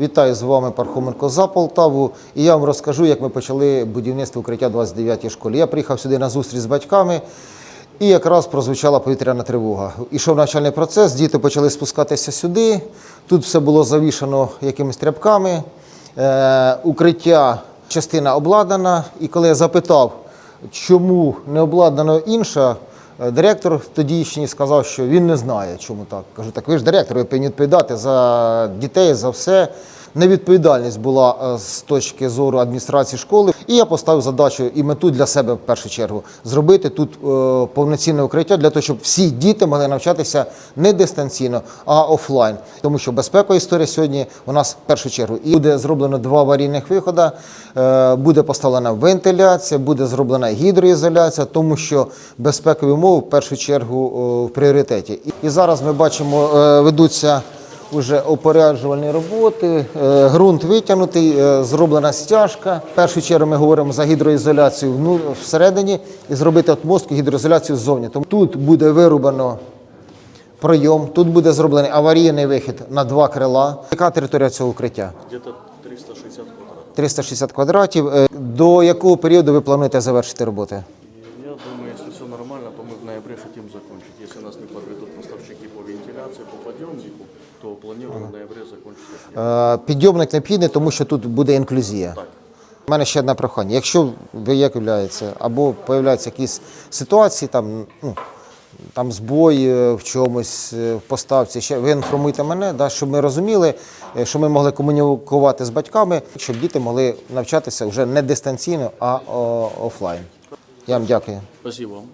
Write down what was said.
Вітаю з вами Пархоменко за Полтаву. І я вам розкажу, як ми почали будівництво укриття 29-й школі. Я приїхав сюди на зустріч з батьками, і якраз прозвучала повітряна тривога. Ішов навчальний процес, діти почали спускатися сюди. Тут все було завішано якимись тряпками. Е, укриття частина обладнана. І коли я запитав, чому не обладнано інша, директор тодішній сказав, що він не знає, чому так. Кажу, так ви ж директор, ви повинні відповідати за дітей, за все. Невідповідальність була е, з точки зору адміністрації школи, і я поставив задачу і мету для себе в першу чергу зробити тут е, повноцінне укриття для того, щоб всі діти могли навчатися не дистанційно, а офлайн. Тому що безпекова історія сьогодні у нас в першу чергу. І буде зроблено два аварійних виходи, е, буде поставлена вентиляція, буде зроблена гідроізоляція, тому що безпекові умови в першу чергу в пріоритеті. І зараз ми бачимо, ведуться вже опоряджувальні роботи, е, ґрунт витягнутий, е, зроблена стяжка. В першу чергу ми говоримо за гідроізоляцію вну- всередині і зробити отмостку гідроізоляцію ззовні. Тому тут буде вирубано пройом, тут буде зроблений аварійний вихід на два крила. Яка територія цього укриття? Где-то 360 квадратов. 360 квадратів. Е, До якого періоду ви плануєте завершити роботи? И я думаю, если все нормально, то мы в ноябре хотим закончить. Если нас не подведут поставщики по вентиляции, по подъемнику, то планируем в ноябре закончить. Е, Підйомник необхідний, тому що тут буде інклюзія. Так. У мене ще одне прохання. Якщо виявляється або появляються якісь ситуації, там, ну, там збой е, в чомусь, е, в поставці, ще ви інформуйте мене, да, щоб ми розуміли, е, щоб ми могли комунікувати з батьками, щоб діти могли навчатися вже не дистанційно, а о, офлайн. Я вам дякую. Спасибо вам.